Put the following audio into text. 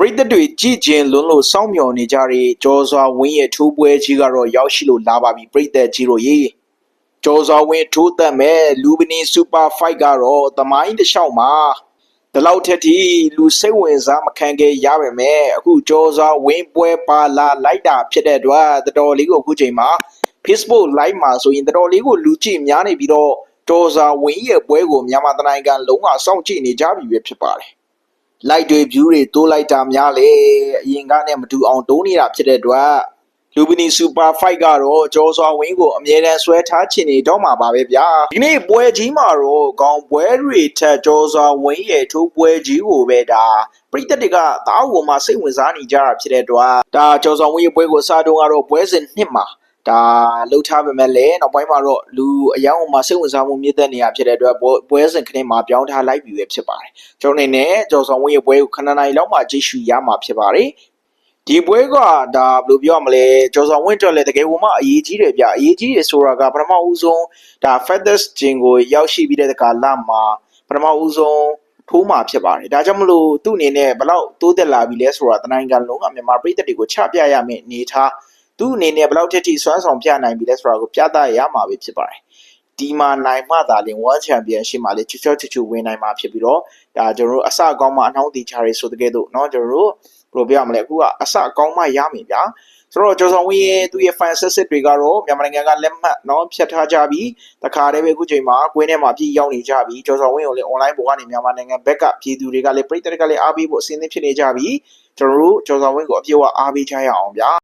ပရိသတ်တွေကြည်ကျင်လွန်းလို့စောင့်မျှော်နေကြတဲ့ကြော်စွာဝင်းရဲ့ထိုးပွဲကြီးကတော့ရောက်ရှိလို့လာပါပြီပရိသတ်ကြီးတို့ရေကြော်စွာဝင်းထိုးသက်မဲ့လူပနီစူပါဖိုက်ကတော့သမိုင်းတစ်လျှောက်မှာဒီလောက်ထက်ထိလူစိတ်ဝင်စားမခံခဲ့ရပါမယ်အခုကြော်စွာဝင်းပွဲပါလာလိုက်တာဖြစ်တဲ့အတွက်တော်တော်လေးကိုအခုချိန်မှာ Facebook live မှာဆိုရင်တော်တော်လေးကိုလူကြည့်များနေပြီးတော့ကြော်စွာဝင်းရဲ့ပွဲကိုမြန်မာတိုင်းနိုင်ငံလုံးဝစောင့်ကြည့်နေကြပြီပဲဖြစ်ပါတယ် လိုက်တွေ view တွေတိုးလိုက်တာများလေအရင်ကနဲ့မတူအောင်တိုးနေတာဖြစ်တဲ့အတွက်လူပနီစူပါဖိုက်ကတော့ကြောစွာဝင်းကိုအမြဲတမ်းဆွဲထားချင်နေတော့မှာပါပဲဗျာဒီနေ့ပွဲကြီးမှာတော့ကောင်းပွဲတွေထက်ကြောစွာဝင်းရဲ့ထိုးပွဲကြီးကိုပဲဒါပရိသတ်တွေကတားကိုမှစိတ်ဝင်စားနေကြတာဖြစ်တဲ့အတွက်ဒါကြောစွာဝင်းရဲ့ပွဲကိုအစားတုန်းကတော့ပွဲစဉ်နှစ်မှာ ဒါလှုပ်ထားပေမဲ့လည်းနောက်ပိုင်းမှာတော့လူအယောင်မှာစိတ်ဝင်စားမှုမြင့်တက်နေတာဖြစ်တဲ့အတွက်ပွဲပွဲစဉ်ခင်းမှာပြောင်းထားလိုက်ပြီပဲဖြစ်ပါတယ်ကျွန်တော်အနေနဲ့ကျော်ဆောင်ဝင်းရဲ့ပွဲကိုခဏနိုင်လောက်မှကြည့်ရှုရမှာဖြစ်ပါတယ်ဒီပွဲကဒါဘယ်လိုပြောရမလဲကျော်ဆောင်ဝင်းအတွက်လည်းတကယ်ကိုမှအရေးကြီးတယ်ဗျအရေးကြီးတယ်ဆိုတာကပထမဦးဆုံးဒါ feathers ဂျင်ကိုရောက်ရှိပြီးတဲ့ကာလမှာပထမဦးဆုံးထိုးမှာဖြစ်ပါတယ်ဒါကြောင့်မလို့သူ့အနေနဲ့ဘလောက်တိုးတက်လာပြီလဲဆိုတာတနိုင်ငံလုံးကမြန်မာပြည်သက်တွေကိုချပြရမယ့်အနေထား သူ့အနေနဲ့ဘလောက်ထက်ထိစွမ်းဆောင်ပြနိုင်ပြီလဲဆိုတာကိုပြသရမှာပဲဖြစ်ပါတယ်ဒီမှာနိုင်မှသာလင် World Championship မှာလေချွတ်ချွတ်ချွတ်ချွတ်ဝင်နိုင်မှာဖြစ်ပြီးတော့ ဒါကျွန်တော်တို့အစအကောင်းမှအနှောင်းတီချာတွေဆိုတဲ့ကဲ့သို့เนาะကျွန်တော်တို့ဘယ်လိုပြောရမလဲအခုကအစအကောင်းမှရမယ်ဗျာဆိုတော့ကျော်ဆောင်ဝင်းရဲ့သူ့ရဲ့ fan set တွေကတော့မြန်မာနိုင်ငံကလက်မှတ်เนาะဖြတ်ထားကြပြီးတခါတည်းပဲအခုချိန်မှာကွင်းထဲမှာပြည်ရောက်နေကြပြီးကျော်ဆောင်ဝင်းကိုလည်း online ပေါ်ကနေမြန်မာနိုင်ငံဘက်ကပြည်သူတွေကလည်းပြည်သူတွေကလည်းအားပေးဖို့အစင်းသင်းဖြစ်နေကြပြီးကျွန်တော်တို့ကျော်ဆောင်ဝင်းကိုအပြည့်အဝအားပေးကြရအောင်ဗျာ